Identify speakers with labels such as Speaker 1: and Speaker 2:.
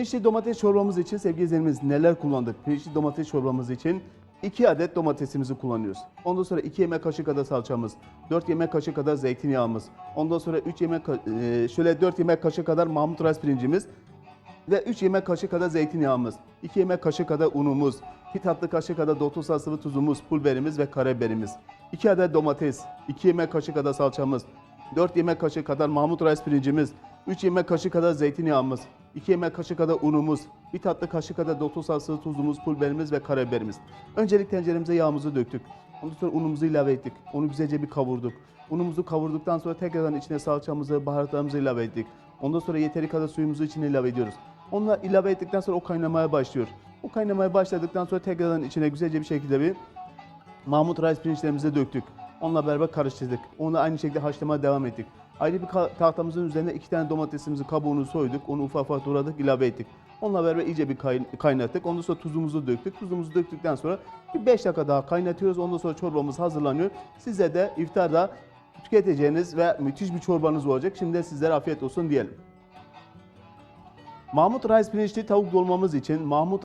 Speaker 1: Pirinçli domates çorbamız için sevgili izleyenlerimiz neler kullandık? Pirinçli domates çorbamız için 2 adet domatesimizi kullanıyoruz. Ondan sonra 2 yemek kaşığı kadar salçamız, 4 yemek kaşığı kadar zeytinyağımız, ondan sonra 3 yemek e, şöyle 4 yemek kaşığı kadar Mahmut Reis pirincimiz ve 3 yemek kaşığı kadar zeytinyağımız, 2 yemek kaşığı kadar unumuz, 2 tatlı kaşığı kadar dotusal sıvı tuzumuz, pul ve karabiberimiz, 2 adet domates, 2 yemek kaşığı kadar salçamız, 4 yemek kaşığı kadar Mahmut Reis pirincimiz, 3 yemek kaşığı kadar zeytinyağımız, 2 yemek kaşığı kadar unumuz, 1 tatlı kaşığı kadar dotusal sıvı tuzumuz, pul biberimiz ve karabiberimiz. Öncelik tenceremize yağımızı döktük. Ondan sonra unumuzu ilave ettik. Onu güzelce bir kavurduk. Unumuzu kavurduktan sonra tekrardan içine salçamızı, baharatlarımızı ilave ettik. Ondan sonra yeteri kadar suyumuzu içine ilave ediyoruz. Onları ilave ettikten sonra o kaynamaya başlıyor. O kaynamaya başladıktan sonra tekrardan içine güzelce bir şekilde bir Mahmut Reis pirinçlerimizi döktük. Onunla beraber karıştırdık. Onu aynı şekilde haşlamaya devam ettik. Ayrı bir tahtamızın üzerine iki tane domatesimizi kabuğunu soyduk. Onu ufak ufak doğradık, ilave ettik. Onunla beraber iyice bir kay- kaynattık. Ondan sonra tuzumuzu döktük. Tuzumuzu döktükten sonra bir 5 dakika daha kaynatıyoruz. Ondan sonra çorbamız hazırlanıyor. Size de iftarda tüketeceğiniz ve müthiş bir çorbanız olacak. Şimdi sizlere afiyet olsun diyelim. Mahmut Reis pirinçli tavuk dolmamız için Mahmut